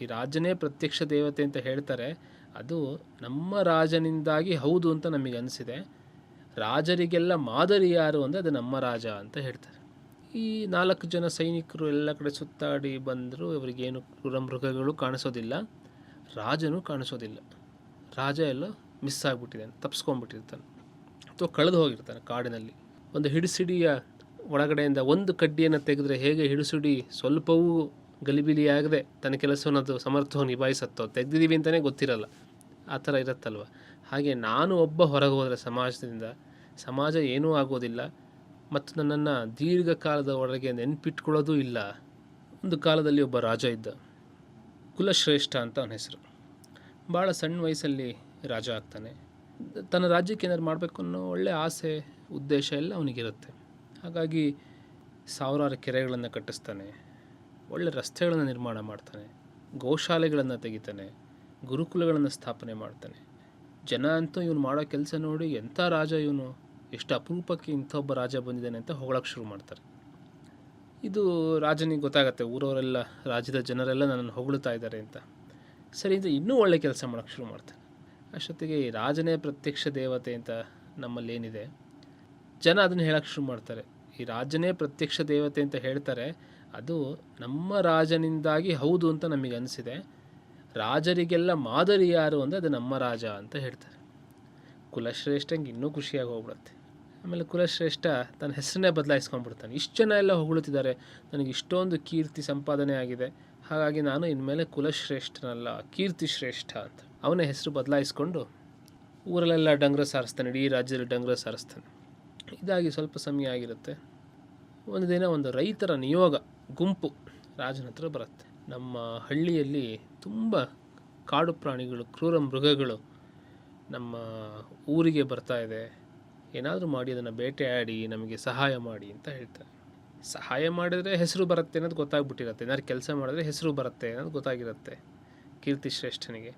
ಈ ರಾಜನೇ ಪ್ರತ್ಯಕ್ಷ ದೇವತೆ ಅಂತ ಹೇಳ್ತಾರೆ, ಅದು ನಮ್ಮ ರಾಜನಿಂದಾಗಿ ಹೌದು ಅಂತ ನಮಗೆ ಅನಿಸಿದೆ. ರಾಜರಿಗೆಲ್ಲ ಮಾದರಿ ಯಾರು ಅಂದರೆ ಅದು ನಮ್ಮ ರಾಜ ಅಂತ ಹೇಳ್ತಾರೆ. ಈ ನಾಲ್ಕು ಜನ ಸೈನಿಕರು ಎಲ್ಲ ಕಡೆ ಸುತ್ತಾಡಿ ಬಂದರೂ, ಇವರಿಗೇನು ಕ್ರೂರ ಮೃಗಗಳು ಕಾಣಿಸೋದಿಲ್ಲ, ರಾಜನೂ ಕಾಣಿಸೋದಿಲ್ಲ. ರಾಜ ಎಲ್ಲ ಮಿಸ್ ಆಗಿಬಿಟ್ಟಿದ್ದಾನೆ ತಪ್ಸ್ಕೊಂಡ್ಬಿಟ್ಟಿರ್ತಾನೆ. ಅಥವಾ ಕಳೆದು ಹೋಗಿರ್ತಾನೆ ಕಾಡಿನಲ್ಲಿ. ಒಂದು ಹಿಡಿಸಿಡಿಯ ಒಳಗಡೆಯಿಂದ ಒಂದು ಕಡ್ಡಿಯನ್ನು ತೆಗೆದ್ರೆ ಹೇಗೆ ಹಿಡಿಸಿಡಿ, ಸ್ವಲ್ಪವೂ ಗಲಿಬಿಲಿಯಾಗದೆ ತನ್ನ ಕೆಲಸವನ್ನು ಅದು ಸಮರ್ಥವಾಗಿ ನಿಭಾಯಿಸತ್ತೋ? ತೆಗ್ದಿದ್ದೀವಿ ಅಂತಲೇ ಗೊತ್ತಿರಲ್ಲ. ಆ ಥರ ಇರುತ್ತಲ್ವ? ಹಾಗೆ ನಾನು ಒಬ್ಬ ಹೊರಗೆ ಹೋದರೆ ಸಮಾಜದಿಂದ ಸಮಾಜ ಏನೂ ಆಗೋದಿಲ್ಲ ಮತ್ತು ನನ್ನನ್ನು ದೀರ್ಘಕಾಲದ ಒಳಗೆ ನೆನ್ಪಿಟ್ಕೊಳ್ಳೋದೂ ಇಲ್ಲ. ಒಂದು ಕಾಲದಲ್ಲಿ ಒಬ್ಬ ರಾಜ ಇದ್ದ. ಕುಲಶ್ರೇಷ್ಠ ಅಂತ ಅವನ ಹೆಸರು. ಭಾಳ ಸಣ್ಣ ವಯಸ್ಸಲ್ಲಿ ರಾಜ ಆಗ್ತಾನೆ. ತನ್ನ ರಾಜ್ಯಕ್ಕೆ ಏನಾದ್ರು ಮಾಡಬೇಕು ಅನ್ನೋ ಒಳ್ಳೆಯ ಆಸೆ, ಉದ್ದೇಶ ಎಲ್ಲ ಅವನಿಗಿರುತ್ತೆ. ಹಾಗಾಗಿ ಸಾವಿರಾರು ಕೆರೆಗಳನ್ನು ಕಟ್ಟಿಸ್ತಾನೆ. ಒಳ್ಳೆ ರಸ್ತೆಗಳನ್ನು ನಿರ್ಮಾಣ ಮಾಡ್ತಾನೆ, ಗೋಶಾಲೆಗಳನ್ನು ತೆಗಿತಾನೆ, ಗುರುಕುಲಗಳನ್ನು ಸ್ಥಾಪನೆ ಮಾಡ್ತಾನೆ. ಜನ ಅಂತೂ ಇವನು ಮಾಡೋ ಕೆಲಸ ನೋಡಿ ಎಂಥ ರಾಜ ಇವನು, ಎಷ್ಟು ಅಪರೂಪಕ್ಕೆ ಇಂಥ ಒಬ್ಬ ರಾಜ ಬಂದಿದ್ದಾನೆ ಅಂತ ಹೊಗಳಕ್ಕೆ ಶುರು ಮಾಡ್ತಾರೆ. ಇದು ರಾಜನಿಗೆ ಗೊತ್ತಾಗತ್ತೆ, ಊರವರೆಲ್ಲ, ರಾಜ್ಯದ ಜನರೆಲ್ಲ ನನ್ನನ್ನು ಹೊಗಳುತ್ತಾ ಇದ್ದಾರೆ ಅಂತ. ಸರಿ, ಇದು ಇನ್ನೂ ಒಳ್ಳೆ ಕೆಲಸ ಮಾಡೋಕ್ಕೆ ಶುರು ಮಾಡ್ತಾನೆ ಅಷ್ಟೊತ್ತಿಗೆ ರಾಜನೇ ಪ್ರತ್ಯಕ್ಷ ದೇವತೆ ಅಂತ ನಮ್ಮಲ್ಲಿ ಏನಿದೆ, ಜನ ಅದನ್ನು ಹೇಳೋಕ್ಕೆ ಶುರು ಮಾಡ್ತಾರೆ. ಈ ರಾಜನೇ ಪ್ರತ್ಯಕ್ಷ ದೇವತೆ ಅಂತ ಹೇಳ್ತಾರೆ ಅದು ನಮ್ಮ ರಾಜನಿಂದಾಗಿ ಹೌದು ಅಂತ ನಮಗೆ ಅನಿಸಿದೆ. ರಾಜರಿಗೆಲ್ಲ ಮಾದರಿ ಯಾರು ಅಂದರೆ ಅದು ನಮ್ಮ ರಾಜ ಅಂತ ಹೇಳ್ತಾರೆ. ಕುಲಶ್ರೇಷ್ಠಂಗೆ ಇನ್ನೂ ಖುಷಿಯಾಗಿ ಹೋಗ್ಬಿಡುತ್ತೆ. ಆಮೇಲೆ ಕುಲಶ್ರೇಷ್ಠ ತನ್ನ ಹೆಸರನ್ನೇ ಬದಲಾಯಿಸ್ಕೊಂಡ್ಬಿಡ್ತಾನೆ. ಇಷ್ಟು ಜನ ಎಲ್ಲ ಹೊಗಳುತ್ತಿದ್ದಾರೆ. ನನಗೆ ಇಷ್ಟೊಂದು ಕೀರ್ತಿ ಸಂಪಾದನೆ ಆಗಿದೆ. ಹಾಗಾಗಿ ನಾನು ಇನ್ಮೇಲೆ ಕುಲಶ್ರೇಷ್ಠನಲ್ಲ ಕೀರ್ತಿ ಶ್ರೇಷ್ಠ ಅಂತ. ಅವನ ಹೆಸರು ಬದಲಾಯಿಸ್ಕೊಂಡು ಊರಲ್ಲೆಲ್ಲ ಡಂಗ್ರ ಸಾರಿಸ್ತಾನೆ. ಇಡೀ ರಾಜ್ಯದಲ್ಲಿ ಡಂಗ್ರ ಸಾರಿಸ್ತಾನೆ. ಇದಾಗಿ ಸ್ವಲ್ಪ ಸಮಯ ಆಗಿರುತ್ತೆ. ಒಂದು ದಿನ ಒಂದು ರೈತರ ನಿಯೋಗ, ಗುಂಪು ರಾಜನ ಹತ್ರ ಬರುತ್ತೆ. ನಮ್ಮ ಹಳ್ಳಿಯಲ್ಲಿ ತುಂಬ ಕಾಡು ಪ್ರಾಣಿಗಳು, ಕ್ರೂರ ಮೃಗಗಳು ನಮ್ಮ ಊರಿಗೆ ಬರ್ತಾ ಇದೆ. ಏನಾದರೂ ಮಾಡಿ ಅದನ್ನು ಬೇಟೆಯಾಡಿ, ನಮಗೆ ಸಹಾಯ ಮಾಡಿ ಅಂತ ಹೇಳ್ತಾರೆ. ಸಹಾಯ ಮಾಡಿದರೆ ಹೆಸರು ಬರುತ್ತೆ ಅನ್ನೋದು ಗೊತ್ತಾಗ್ಬಿಟ್ಟಿರುತ್ತೆ. ಏನಾದ್ರು ಕೆಲಸ ಮಾಡಿದ್ರೆ ಹೆಸರು ಬರುತ್ತೆ ಅನ್ನೋದು ಗೊತ್ತಾಗಿರುತ್ತೆ ಕೀರ್ತಿ ಶ್ರೇಷ್ಠನಿಗೆ.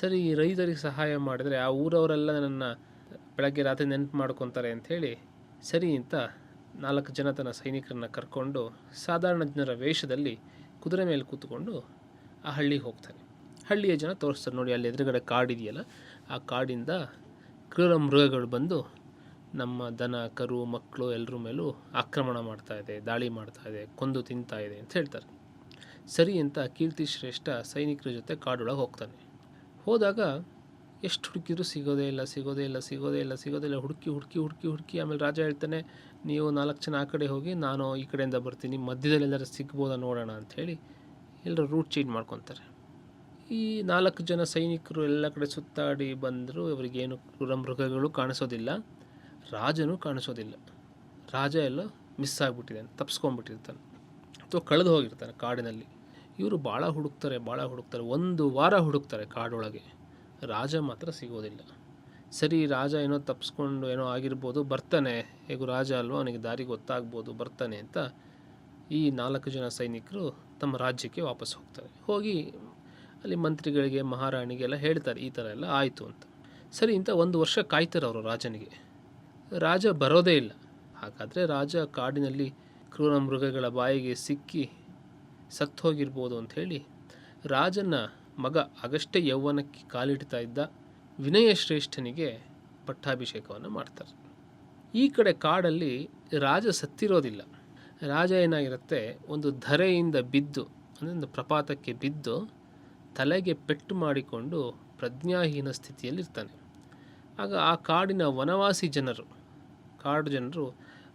ಸರಿ, ಈ ರೈತರಿಗೆ ಸಹಾಯ ಮಾಡಿದರೆ ಆ ಊರವರೆಲ್ಲ ನನ್ನ ಬೆಳಗ್ಗೆ ರಾತ್ರಿ ನೆನಪು ಮಾಡ್ಕೊತಾರೆ ಅಂಥೇಳಿ ಸರಿ ಅಂತ ನಾಲ್ಕು ಜನ ತನ್ನ ಸೈನಿಕರನ್ನು ಕರ್ಕೊಂಡು ಸಾಧಾರಣ ಜನರ ವೇಷದಲ್ಲಿ ಕುದುರೆ ಮೇಲೆ ಕೂತ್ಕೊಂಡು ಆ ಹಳ್ಳಿಗೆ ಹೋಗ್ತಾನೆ ಹಳ್ಳಿಯ ಜನ ತೋರಿಸ್ತಾರೆ, ನೋಡಿ ಅಲ್ಲಿ ಎದುರುಗಡೆ ಕಾಡಿದೆಯಲ್ಲ ಆ ಕಾಡಿಂದ ಕ್ರೂರ ಮೃಗಗಳು ಬಂದು ನಮ್ಮ ದನ, ಕರು, ಮಕ್ಕಳು ಎಲ್ಲರ ಮೇಲೂ ಆಕ್ರಮಣ ಮಾಡ್ತಾ ಇದೆ, ದಾಳಿ ಮಾಡ್ತಾ ಇದೆ, ಕೊಂದು ತಿಂತಾ ಇದೆ ಅಂತ ಹೇಳ್ತಾರೆ. ಸರಿ ಅಂತ ಕೀರ್ತಿ ಶ್ರೇಷ್ಠ ಸೈನಿಕರ ಜೊತೆ ಕಾಡೊಳಗೆ ಹೋಗ್ತಾನೆ. ಹೋದಾಗ ಎಷ್ಟು ಹುಡುಕಿದ್ರು ಸಿಗೋದೇ ಇಲ್ಲ ಸಿಗೋದೇ ಇಲ್ಲ ಸಿಗೋದೇ ಇಲ್ಲ ಸಿಗೋದೇ ಇಲ್ಲ. ಹುಡುಕಿ ಹುಡುಕಿ ಹುಡುಕಿ ಹುಡುಕಿ ಆಮೇಲೆ ರಾಜ ಹೇಳ್ತಾನೆ, ನೀವು ನಾಲ್ಕು ಜನ ಆ ಕಡೆ ಹೋಗಿ ನಾನು ಈ ಕಡೆಯಿಂದ ಬರ್ತೀನಿ ಮಧ್ಯದಲ್ಲಿ ಎಲ್ಲರೂ ಸಿಗ್ಬೋದಾ ನೋಡೋಣ ಅಂಥೇಳಿ ಎಲ್ಲರೂ ರೂಟ್ ಚೇಂಜ್ ಮಾಡ್ಕೊತಾರೆ. ಈ ನಾಲ್ಕು ಜನ ಸೈನಿಕರು ಎಲ್ಲ ಕಡೆ ಸುತ್ತಾಡಿ ಬಂದರೂ ಇವರಿಗೇನು ಕ್ರೂರ ಮೃಗಗಳು ಕಾಣಿಸೋದಿಲ್ಲ, ರಾಜನೂ ಕಾಣಿಸೋದಿಲ್ಲ. ರಾಜ ಎಲ್ಲ ಮಿಸ್ ಆಗಿಬಿಟ್ಟಿದ್ದಾನೆ, ತಪ್ಸ್ಕೊಂಡ್ಬಿಟ್ಟಿರ್ತಾನೆ. ಅಥವಾ ಕಳೆದು ಹೋಗಿರ್ತಾನೆ ಕಾಡಿನಲ್ಲಿ. ಇವರು ಭಾಳ ಹುಡುಕ್ತಾರೆ ಭಾಳ ಹುಡುಕ್ತಾರೆ. ಒಂದು ವಾರ ಹುಡುಕ್ತಾರೆ ಕಾಡೊಳಗೆ. ರಾಜ ಮಾತ್ರ ಸಿಗೋದಿಲ್ಲ. ಸರಿ, ರಾಜ ಏನೋ ತಪ್ಪಿಸ್ಕೊಂಡು ಏನೋ ಆಗಿರ್ಬೋದು, ಬರ್ತಾನೆ. ಹೇಗೂ ರಾಜ ಅಲ್ವೋ, ಅವನಿಗೆ ದಾರಿ ಗೊತ್ತಾಗ್ಬೋದು, ಬರ್ತಾನೆ ಅಂತ ಈ ನಾಲ್ಕು ಜನ ಸೈನಿಕರು ತಮ್ಮ ರಾಜ್ಯಕ್ಕೆ ವಾಪಸ್ ಹೋಗ್ತಾರೆ. ಹೋಗಿ ಅಲ್ಲಿ ಮಂತ್ರಿಗಳಿಗೆ, ಮಹಾರಾಣಿಗೆಲ್ಲ ಹೇಳ್ತಾರೆ, ಈ ಥರ ಎಲ್ಲ ಆಯಿತು ಅಂತ. ಸರಿ, ಇಂಥ ಒಂದು ವರ್ಷ ಕಾಯ್ತಾರೆ ಅವರು ರಾಜನಿಗೆ. ರಾಜ ಬರೋದೇ ಇಲ್ಲ. ಹಾಗಾದರೆ ರಾಜ ಕಾಡಿನಲ್ಲಿ ಕ್ರೂರ ಮೃಗಗಳ ಬಾಯಿಗೆ ಸಿಕ್ಕಿ ಸತ್ತು ಹೋಗಿರ್ಬೋದು ಅಂಥೇಳಿ ರಾಜನ ಮಗ ಆಗಷ್ಟೇ ಯೌವನಕ್ಕೆ ಕಾಲಿಡ್ತಾ ಇದ್ದ ವಿನಯ ಶ್ರೇಷ್ಠನಿಗೆ ಪಟ್ಟಾಭಿಷೇಕವನ್ನು ಮಾಡ್ತಾರೆ. ಈ ಕಡೆ ಕಾಡಲ್ಲಿ ರಾಜ ಸತ್ತಿರೋದಿಲ್ಲ. ರಾಜ ಏನಾಗಿರುತ್ತೆ ಒಂದು ಧರೆಯಿಂದ ಬಿದ್ದು, ಅಂದರೆ ಒಂದು ಪ್ರಪಾತಕ್ಕೆ ಬಿದ್ದು, ತಲೆಗೆ ಪೆಟ್ಟು ಮಾಡಿಕೊಂಡು ಪ್ರಜ್ಞಾಹೀನ ಸ್ಥಿತಿಯಲ್ಲಿರ್ತಾನೆ. ಆಗ ಆ ಕಾಡಿನ ವನವಾಸಿ ಜನರು, ಕಾಡು ಜನರು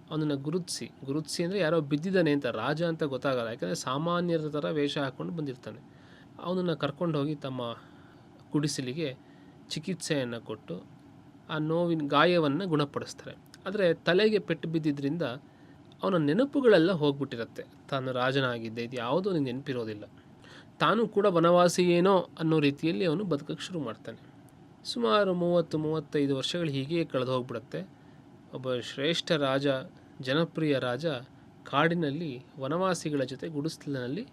ಅವನನ್ನು ಗುರುತಿಸಿ ಗುರುತಿಸಿ ಅಂದರೆ ಯಾರೋ ಬಿದ್ದಿದ್ದಾನೆ ಅಂತ ರಾಜ ಅಂತ ಗೊತ್ತಾಗಲ್ಲ. ಯಾಕಂದರೆ ಸಾಮಾನ್ಯರ ಥರ ವೇಷ ಹಾಕ್ಕೊಂಡು ಬಂದಿರ್ತಾನೆ. ಅವನನ್ನು ಕರ್ಕೊಂಡೋಗಿ ತಮ್ಮ ಗುಡಿಸಲಿಗೆ ಚಿಕಿತ್ಸೆಯನ್ನು ಕೊಟ್ಟು ಆ ನೋವಿನ ಗಾಯವನ್ನು ಗುಣಪಡಿಸ್ತಾರೆ. ಆದರೆ ತಲೆಗೆ ಪೆಟ್ಟು ಬಿದ್ದಿದ್ದರಿಂದ ಅವನ ನೆನಪುಗಳೆಲ್ಲ ಹೋಗ್ಬಿಟ್ಟಿರುತ್ತೆ. ತಾನು ರಾಜನಾಗಿದ್ದೆ, ಇದು ಯಾವುದೂ ನೆನಪಿರೋದಿಲ್ಲ. ತಾನು ಕೂಡ ವನವಾಸಿ ಏನೋ ಅನ್ನೋ ರೀತಿಯಲ್ಲಿ ಅವನು ಬದುಕಕ್ಕೆ ಶುರು ಮಾಡ್ತಾನೆ. ಸುಮಾರು ಮೂವತ್ತು, ಮೂವತ್ತೈದು ವರ್ಷಗಳು ಹೀಗೆ ಕಳೆದು ಹೋಗ್ಬಿಡುತ್ತೆ. ಒಬ್ಬ ಶ್ರೇಷ್ಠ ರಾಜ, ಜನಪ್ರಿಯ ರಾಜ ಕಾಡಿನಲ್ಲಿ ವನವಾಸಿಗಳ ಜೊತೆ ಗುಡಿಸಲಿನಲ್ಲಿ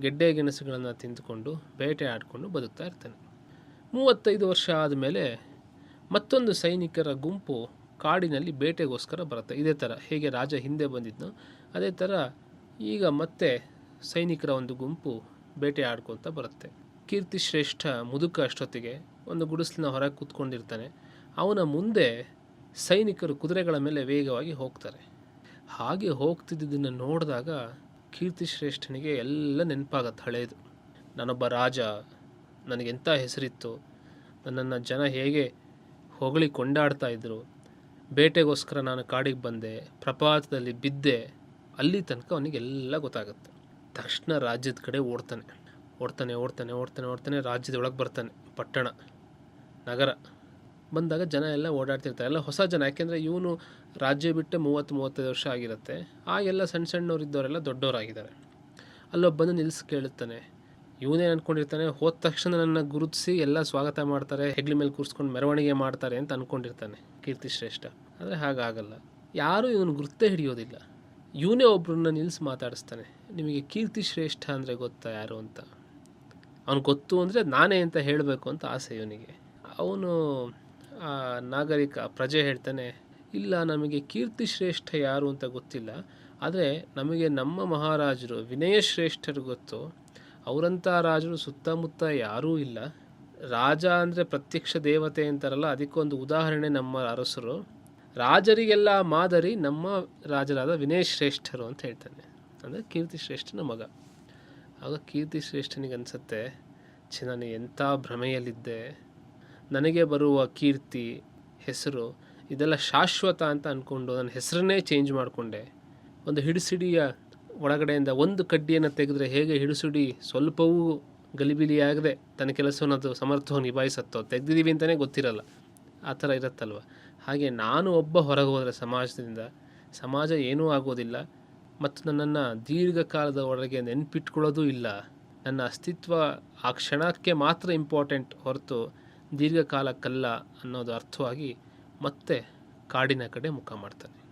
ಗೆಡ್ಡೆ ಗೆಣಸುಗಳನ್ನು ತಿಂದುಕೊಂಡು ಬೇಟೆ ಆಡಿಕೊಂಡು ಬದುಕ್ತಾ ಇರ್ತಾನೆ. ಮೂವತ್ತೈದು ವರ್ಷ ಆದಮೇಲೆ ಮತ್ತೊಂದು ಸೈನಿಕರ ಗುಂಪು ಕಾಡಿನಲ್ಲಿ ಬೇಟೆಗೋಸ್ಕರ ಬರುತ್ತೆ. ಇದೇ ಥರ ಹೇಗೆ ರಾಜ ಹಿಂದೆ ಬಂದಿದ್ನೋ ಅದೇ ಥರ ಈಗ ಮತ್ತೆ ಸೈನಿಕರ ಒಂದು ಗುಂಪು ಬೇಟೆ ಆಡ್ಕೊತ ಬರುತ್ತೆ. ಕೀರ್ತಿ ಶ್ರೇಷ್ಠ ಮುದುಕ ಅಷ್ಟೊತ್ತಿಗೆ ಒಂದು ಗುಡಿಸಲಿನ ಹೊರಗೆ ಕೂತ್ಕೊಂಡಿರ್ತಾನೆ. ಅವನ ಮುಂದೆ ಸೈನಿಕರು ಕುದುರೆಗಳ ಮೇಲೆ ವೇಗವಾಗಿ ಹೋಗ್ತಾರೆ. ಹಾಗೆ ಹೋಗ್ತಿದ್ದುದನ್ನು ನೋಡಿದಾಗ ಕೀರ್ತಿ ಶ್ರೇಷ್ಠನಿಗೆ ಎಲ್ಲ ನೆನಪಾಗತ್ತೆ ಹಳೆಯದು ನಾನೊಬ್ಬ ರಾಜ ನನಗೆಂಥ ಹೆಸರಿತ್ತು, ನನ್ನನ್ನು ಜನ ಹೇಗೆ ಹೊಗಳಿ ಕೊಂಡಾಡ್ತಾ ಇದ್ದರು ಬೇಟೆಗೋಸ್ಕರ ನಾನು ಕಾಡಿಗೆ ಬಂದೆ, ಪ್ರಪಾತದಲ್ಲಿ ಬಿದ್ದೆ, ಅಲ್ಲಿ ತನಕ ಅವನಿಗೆಲ್ಲ ಗೊತ್ತಾಗುತ್ತೆ. ತಕ್ಷಣ ರಾಜ್ಯದ ಕಡೆ ಓಡ್ತಾನೆ. ಓಡ್ತಾನೆ ಓಡ್ತಾನೆ ಓಡ್ತಾನೆ ಓಡ್ತಾನೆ, ರಾಜ್ಯದ ಒಳಗೆ ಬರ್ತಾನೆ, ಪಟ್ಟಣ, ನಗರ. ಬಂದಾಗ ಜನ ಎಲ್ಲ ಓಡಾಡ್ತಿರ್ತಾರೆ. ಎಲ್ಲ ಹೊಸ ಜನ, ಯಾಕೆಂದರೆ ಇವನು ರಾಜ್ಯ ಬಿಟ್ಟೆ ಮೂವತ್ತು ಮೂವತ್ತೈದು ವರ್ಷ ಆಗಿರುತ್ತೆ. ಆಗೆಲ್ಲ ಸಣ್ಣ ಸಣ್ಣವ್ರು ಇದ್ದವರೆಲ್ಲ ದೊಡ್ಡವರಾಗಿದ್ದಾರೆ. ಅಲ್ಲೊಬ್ಬ ನಿಲ್ಲಿಸಿ ಕೇಳುತ್ತಾನೆ. ಇವನೇನು ಅಂದ್ಕೊಂಡಿರ್ತಾನೆ ಹೋದ ತಕ್ಷಣ ನನ್ನ ಗುರುತಿಸಿ ಎಲ್ಲ ಸ್ವಾಗತ ಮಾಡ್ತಾರೆ. ಹೆಗ್ಲಿ ಮೇಲೆ ಕೂರಿಸ್ಕೊಂಡು ಮೆರವಣಿಗೆ ಮಾಡ್ತಾರೆ ಅಂತ ಅಂದ್ಕೊಂಡಿರ್ತಾನೆ ಕೀರ್ತಿ ಶ್ರೇಷ್ಠ. ಆದರೆ ಹಾಗಾಗಲ್ಲ. ಯಾರೂ ಇವನು ಗುರುತೆ ಹಿಡಿಯೋದಿಲ್ಲ. ಇವನೇ ಒಬ್ಬರನ್ನ ನಿಲ್ಲಿಸಿ ಮಾತಾಡಿಸ್ತಾನೆ. ನಿಮಗೆ ಕೀರ್ತಿ ಶ್ರೇಷ್ಠ ಅಂದರೆ ಗೊತ್ತಾ ಯಾರು ಅಂತ? ಅವ್ನು ಗೊತ್ತು ಅಂದರೆ ನಾನೇ ಅಂತ ಹೇಳಬೇಕು ಅಂತ ಆಸೆ ಇವನಿಗೆ. ಅವನು ನಾಗರಿಕ ಪ್ರಜೆ ಹೇಳ್ತಾನೆ ಇಲ್ಲ, ನಮಗೆ ಕೀರ್ತಿ ಶ್ರೇಷ್ಠ ಯಾರು ಅಂತ ಗೊತ್ತಿಲ್ಲ. ಆದರೆ ನಮಗೆ ನಮ್ಮ ಮಹಾರಾಜರು, ವಿನಯ ಶ್ರೇಷ್ಠರು ಗೊತ್ತು. ಅವರಂಥ ರಾಜರು ಸುತ್ತಮುತ್ತ ಯಾರೂ ಇಲ್ಲ. ರಾಜ ಅಂದರೆ ಪ್ರತ್ಯಕ್ಷ ದೇವತೆ ಅಂತಾರಲ್ಲ, ಅದಕ್ಕೊಂದು ಉದಾಹರಣೆ ನಮ್ಮ ಅರಸರು. ರಾಜರಿಗೆಲ್ಲ ಮಾದರಿ ನಮ್ಮ ರಾಜರಾದ ವಿನಯ ಶ್ರೇಷ್ಠರು ಅಂತ ಹೇಳ್ತಾನೆ. ಅಂದರೆ ಕೀರ್ತಿ ಶ್ರೇಷ್ಠನ ಮಗ. ಆಗ ಕೀರ್ತಿ ಶ್ರೇಷ್ಠನಿಗೆ ಅನಿಸುತ್ತೆ, ಛೆ, ನಾನು ಎಂಥ ಭ್ರಮೆಯಲ್ಲಿದ್ದೆ. ನನಗೆ ಬರುವ ಕೀರ್ತಿ, ಹೆಸರು ಇದೆಲ್ಲ ಶಾಶ್ವತ ಅಂತ ಅಂದ್ಕೊಂಡು ನನ್ನ ಹೆಸರನ್ನೇ ಚೇಂಜ್ ಮಾಡಿಕೊಂಡೆ. ಒಂದು ಹಿಡಿಸಿಡಿಯ ಒಳಗಡೆಯಿಂದ ಒಂದು ಕಡ್ಡಿಯನ್ನು ತೆಗೆದ್ರೆ ಹೇಗೆ ಹಿಡಿಸುಡಿ? ಸ್ವಲ್ಪವೂ ಗಲಿಬಿಲಿಯಾಗದೆ ತನ್ನ ಕೆಲಸವನ್ನು ಅದು ಸಮರ್ಥವಾಗಿ ನಿಭಾಯಿಸತ್ತೋ? ತೆಗೆದಿದ್ದೀವಿ ಅಂತಲೇ ಗೊತ್ತಿರಲ್ಲ. ಆ ಥರ ಇರುತ್ತಲ್ವ? ಹಾಗೆ ನಾನು ಒಬ್ಬ ಹೊರಗೆ ಹೋದರೆ ಸಮಾಜದಿಂದ, ಸಮಾಜ ಏನೂ ಆಗೋದಿಲ್ಲ. ಮತ್ತು ನನ್ನನ್ನು ದೀರ್ಘಕಾಲದ ಒಳಗೆ ನೆನ್ಪಿಟ್ಕೊಳ್ಳೋದೂ ಇಲ್ಲ. ನನ್ನ ಅಸ್ತಿತ್ವ ಆ ಕ್ಷಣಕ್ಕೆ ಮಾತ್ರ ಇಂಪಾರ್ಟೆಂಟ್ ಹೊರತು ದೀರ್ಘಕಾಲಕ್ಕಲ್ಲ ಅನ್ನೋದು ಅರ್ಥವಾಗಿ ಮತ್ತೆ ಕಾಡಿನ ಕಡೆ ಮುಖ ಮಾಡ್ತಾನೆ.